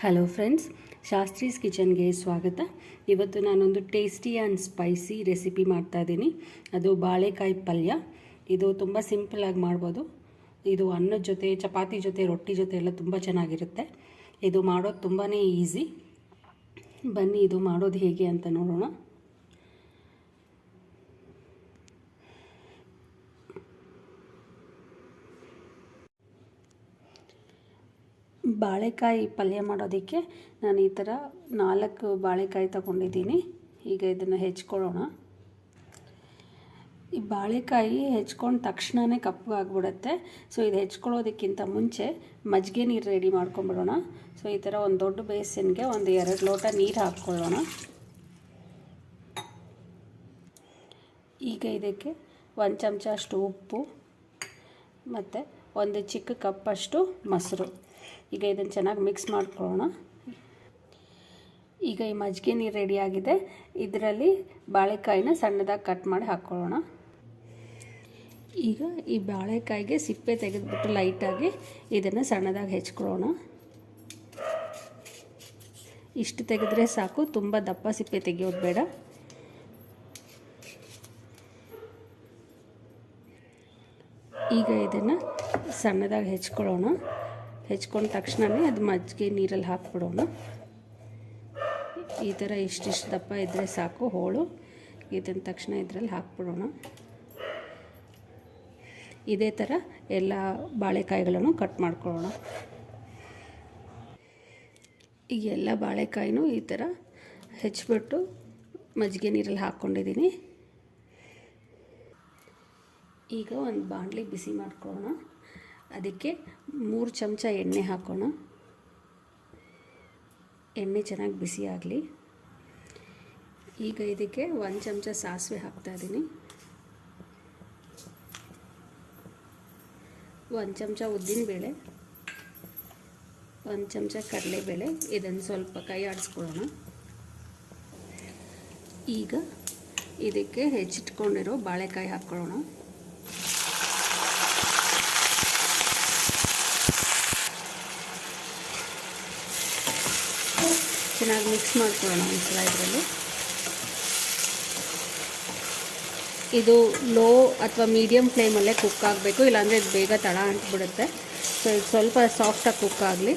Hello friends Shastri's ಕಿಚನ್ಗೆ ಸ್ವಾಗತ. ಇವತ್ತು ನಾನೊಂದು ಟೇಸ್ಟಿ ಆ್ಯಂಡ್ ಸ್ಪೈಸಿ ರೆಸಿಪಿ ಮಾಡ್ತಾ ಇದ್ದೀನಿ. ಅದು ಬಾಳೆಕಾಯಿ ಪಲ್ಯ. ಇದು ತುಂಬ ಸಿಂಪಲಾಗಿ ಮಾಡ್ಬೋದು. ಇದು ಅನ್ನದ ಜೊತೆ, ಚಪಾತಿ ಜೊತೆ, ರೊಟ್ಟಿ ಜೊತೆ ಎಲ್ಲ ತುಂಬ ಚೆನ್ನಾಗಿರುತ್ತೆ. ಇದು ಮಾಡೋದು ತುಂಬಾ ಈಸಿ ಬನ್ನಿ, ಇದು ಮಾಡೋದು ಹೇಗೆ ಅಂತ ನೋಡೋಣ. ಬಾಳೆಕಾಯಿ ಪಲ್ಯ ಮಾಡೋದಕ್ಕೆ ನಾನು ಈ ಥರ ನಾಲ್ಕು ಬಾಳೆಕಾಯಿ ತಗೊಂಡಿದ್ದೀನಿ. ಈಗ ಇದನ್ನು ಹೆಚ್ಕೊಳ್ಳೋಣ. ಈ ಬಾಳೆಕಾಯಿ ಹೆಚ್ಕೊಂಡು ತಕ್ಷಣವೇ ಕಪ್ಪಗಾಗ್ಬಿಡುತ್ತೆ ಸೊ ಇದು ಹೆಚ್ಕೊಳ್ಳೋದಕ್ಕಿಂತ ಮುಂಚೆ ಮಜ್ಜಿಗೆ ನೀರು ರೆಡಿ ಮಾಡ್ಕೊಂಬಿಡೋಣ ಸೊ ಈ ಥರ ಒಂದು ದೊಡ್ಡ ಬೇಸಿನ್ಗೆ ಒಂದು ಎರಡು ಲೋಟ ನೀರು ಹಾಕ್ಕೊಳ್ಳೋಣ. ಈಗ ಇದಕ್ಕೆ ಒಂದು ಚಮಚ ಅಷ್ಟು ಉಪ್ಪು ಮತ್ತು ಒಂದು ಚಿಕ್ಕ ಕಪ್ಪಷ್ಟು ಮೊಸರು. ಈಗ ಇದನ್ನು ಚೆನ್ನಾಗಿ ಮಿಕ್ಸ್ ಮಾಡ್ಕೊಳ್ಳೋಣ. ಈಗ ಈ ಮಜ್ಜಿಗೆ ನೀರು ರೆಡಿಯಾಗಿದೆ ಇದರಲ್ಲಿ ಬಾಳೆಕಾಯಿನ ಸಣ್ಣದಾಗಿ ಕಟ್ ಮಾಡಿ ಹಾಕ್ಕೊಳ್ಳೋಣ. ಈಗ ಈ ಬಾಳೆಕಾಯಿಗೆ ಸಿಪ್ಪೆ ತೆಗೆದುಬಿಟ್ಟು ಲೈಟಾಗಿ ಇದನ್ನು ಸಣ್ಣದಾಗಿ ಹೆಚ್ಕೊಳ್ಳೋಣ. ಇಷ್ಟು ತೆಗೆದ್ರೆ ಸಾಕು. ತುಂಬ ದಪ್ಪ ಸಿಪ್ಪೆ ತೆಗೆಯೋದು ಬೇಡ. ಈಗ ಇದನ್ನು ಸಣ್ಣದಾಗಿ ಹೆಚ್ಕೊಳ್ಳೋಣ. ಹೆಚ್ಕೊಂಡ ತಕ್ಷಣವೇ ಅದು ಮಜ್ಜಿಗೆ ನೀರಲ್ಲಿ ಹಾಕ್ಬಿಡೋಣ. ಈ ಥರ ಇಷ್ಟಿಷ್ಟು ದಪ್ಪ ಇದ್ದರೆ ಸಾಕು, ಹೋಳು. ಇದನ್ನ ತಕ್ಷಣ ಇದರಲ್ಲಿ ಹಾಕ್ಬಿಡೋಣ. ಇದೇ ಥರ ಎಲ್ಲ ಬಾಳೆಕಾಯಿಗಳನ್ನು ಕಟ್ ಮಾಡ್ಕೊಳ್ಳೋಣ. ಈಗ ಎಲ್ಲ ಬಾಳೆಕಾಯಿನೂ ಈ ಥರ ಹೆಚ್ಚಿಬಿಟ್ಟು ಮಜ್ಜಿಗೆ ನೀರಲ್ಲಿ ಹಾಕ್ಕೊಂಡಿದ್ದೀನಿ. ಈಗ ಒಂದು ಬಾಣಲಿ ಬಿಸಿ ಮಾಡ್ಕೊಳ್ಳೋಣ ಅದಕ್ಕೆ ಮೂರು ಚಮಚ ಎಣ್ಣೆ ಹಾಕೋಣ. ಎಣ್ಣೆ ಚೆನ್ನಾಗಿ ಬಿಸಿ ಆಗಲಿ. ಈಗ ಇದಕ್ಕೆ ಒಂದು ಚಮಚ ಸಾಸಿವೆ ಹಾಕ್ತಾಯಿದ್ದೀನಿ ಒಂದು ಚಮಚ ಉದ್ದಿನಬೇಳೆ ಒಂದು ಚಮಚ ಕಡಲೆಬೇಳೆ. ಇದನ್ನು ಸ್ವಲ್ಪ ಕೈ ಆಡಿಸ್ಕೊಳ್ಳೋಣ. ಈಗ ಇದಕ್ಕೆ ಹೆಚ್ಚಿಟ್ಕೊಂಡಿರೋ ಬಾಳೆಕಾಯಿ ಹಾಕ್ಕೊಳ್ಳೋಣ. ಚೆನ್ನಾಗಿ ಮಿಕ್ಸ್ ಮಾಡ್ಕೊಳ್ಳೋಣ ಒಂದ್ಸಲ ಇದರಲ್ಲಿ. ಇದು ಲೋ ಅಥವಾ ಮೀಡಿಯಮ್ ಫ್ಲೇಮಲ್ಲೇ ಕುಕ್ ಆಗಬೇಕು, ಇಲ್ಲಾಂದರೆ ಇದು ಬೇಗ ತಳ ಅಂಟ್ಬಿಡುತ್ತೆ. ಸೊ ಇದು ಸ್ವಲ್ಪ ಸಾಫ್ಟಾಗಿ ಕುಕ್ ಆಗಲಿ.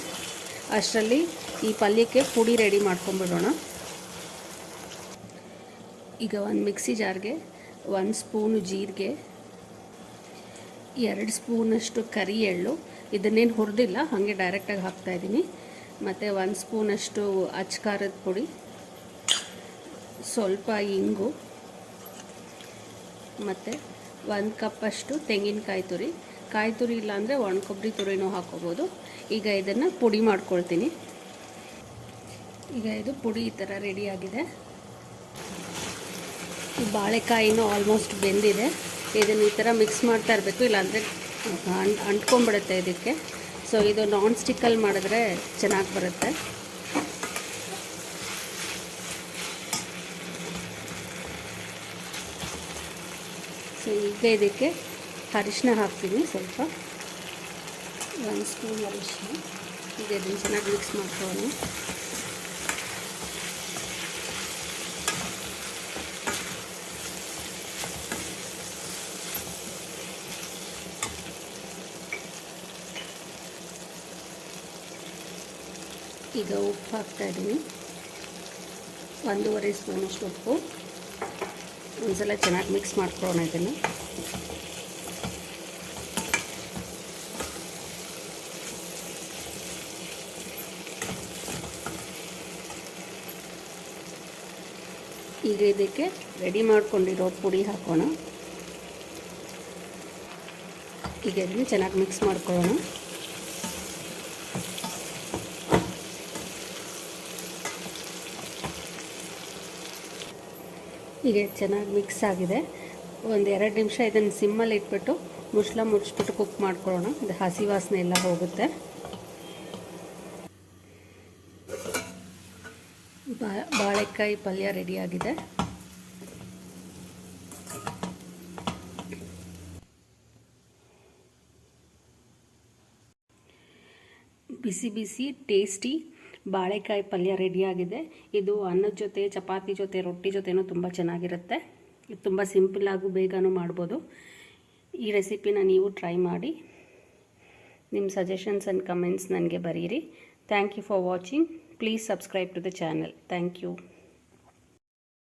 ಅಷ್ಟರಲ್ಲಿ ಈ ಪಲ್ಯಕ್ಕೆ ಪುಡಿ ರೆಡಿ ಮಾಡ್ಕೊಂಬಿಡೋಣ. ಈಗ ಒಂದು ಮಿಕ್ಸಿ ಜಾರ್ಗೆ ಒಂದು ಸ್ಪೂನು ಜೀರಿಗೆ ಎರಡು ಸ್ಪೂನಷ್ಟು ಕರಿ ಎಳ್ಳು ಇದನ್ನೇನು ಹುರಿದಿಲ್ಲ, ಹಾಗೆ ಡೈರೆಕ್ಟಾಗಿ ಹಾಕ್ತಾಯಿದ್ದೀನಿ ಮತ್ತು ಒಂದು ಸ್ಪೂನಷ್ಟು ಅಚ್ಕಾರದ ಪುಡಿ. ಸ್ವಲ್ಪ ಇಂಗು. ಮತ್ತು ಒಂದು ಕಪ್ಪಷ್ಟು ತೆಂಗಿನಕಾಯಿ ತುರಿ. ಕಾಯಿ ತುರಿ ಇಲ್ಲಾಂದರೆ ಒಣ ಕೊಬ್ಬರಿ ತುರಿನೂ ಹಾಕೋಬೋದು. ಈಗ ಇದನ್ನು ಪುಡಿ ಮಾಡ್ಕೊಳ್ತೀನಿ. ಈಗ ಇದು ಪುಡಿ ಈ ಥರ ರೆಡಿಯಾಗಿದೆ ಬಾಳೆಕಾಯಿನೂ ಆಲ್ಮೋಸ್ಟ್ ಬೆಂದಿದೆ. ಇದನ್ನು ಈ ಥರ ಮಿಕ್ಸ್ ಮಾಡ್ತಾ ಇರಬೇಕು, ಇಲ್ಲಾಂದರೆ ಅಂಟ್ ಅಂಟ್ಕೊಂಡ್ಬಿಡುತ್ತೆ ಇದಕ್ಕೆ. ಸೊ ಇದು ನಾನ್ ಸ್ಟಿಕ್ಕಲ್ಲಿ ಮಾಡಿದ್ರೆ ಚೆನ್ನಾಗಿ ಬರುತ್ತೆ. ಸೊ ಈಗ ಇದಕ್ಕೆ ಅರಿಶಿನ ಹಾಕ್ತೀನಿ ಸ್ವಲ್ಪ. ಒಂದು ಸ್ಪೂನ್ ಅರಿಶಿನ ಈಗ ಇದನ್ನು ಚೆನ್ನಾಗಿ ಮಿಕ್ಸ್ ಮಾಡ್ಕೊಳ್ಳೋಣ. ಈಗ ಉಪ್ಪು ಹಾಕ್ತಾಯಿದ್ದೀನಿ ಒಂದೂವರೆ ಸ್ಪೂನಷ್ಟು ಉಪ್ಪು. ಒಂದ್ಸಲ ಚೆನ್ನಾಗಿ ಮಿಕ್ಸ್ ಮಾಡ್ಕೊಳ್ಳೋಣ ಇದನ್ನು. ಈಗ ಇದಕ್ಕೆ ರೆಡಿ ಮಾಡ್ಕೊಂಡಿರೋ ಪುಡಿ ಹಾಕೋಣ. ಈಗ ಇದನ್ನು ಚೆನ್ನಾಗಿ ಮಿಕ್ಸ್ ಮಾಡ್ಕೊಳ್ಳೋಣ. ಈಗ ಚೆನ್ನಾಗಿ ಮಿಕ್ಸ್ ಆಗಿದೆ. ಒಂದು ಎರಡು ನಿಮಿಷ ಇದನ್ನು ಸಿಮ್ಮಲ್ಲಿ ಇಟ್ಬಿಟ್ಟು ಮುಚ್ಚಲ ಮುಚ್ಚಿಬಿಟ್ಟು ಕುಕ್ ಮಾಡ್ಕೊಳ್ಳೋಣ. ಇದು ಹಸಿ ವಾಸನೆ ಎಲ್ಲ ಹೋಗುತ್ತೆ. ಬಾಳೆಕಾಯಿ ಪಲ್ಯ ರೆಡಿಯಾಗಿದೆ ಬಿಸಿ ಬಿಸಿ ಟೇಸ್ಟಿ ಬಾಳೆಕಾಯಿ ಪಲ್ಯ ರೆಡಿಯಾಗಿದೆ ಇದು ಅನ್ನದ ಜೊತೆ, ಚಪಾತಿ ಜೊತೆ, ರೊಟ್ಟಿ ಜೊತೆನೂ ತುಂಬ ಚೆನ್ನಾಗಿರುತ್ತೆ. ಇದು ತುಂಬ ಸಿಂಪಲ್ಲಾಗೂ ಬೇಗನೂ ಮಾಡ್ಬೋದು. ಈ ರೆಸಿಪಿನ ನೀವು ಟ್ರೈ ಮಾಡಿ. ನಿಮ್ಮ ಸಜೆಷನ್ಸ್ ಆ್ಯಂಡ್ ಕಮೆಂಟ್ಸ್ ನನಗೆ ಬರೀರಿ. Thank you for watching please subscribe to the channel thank you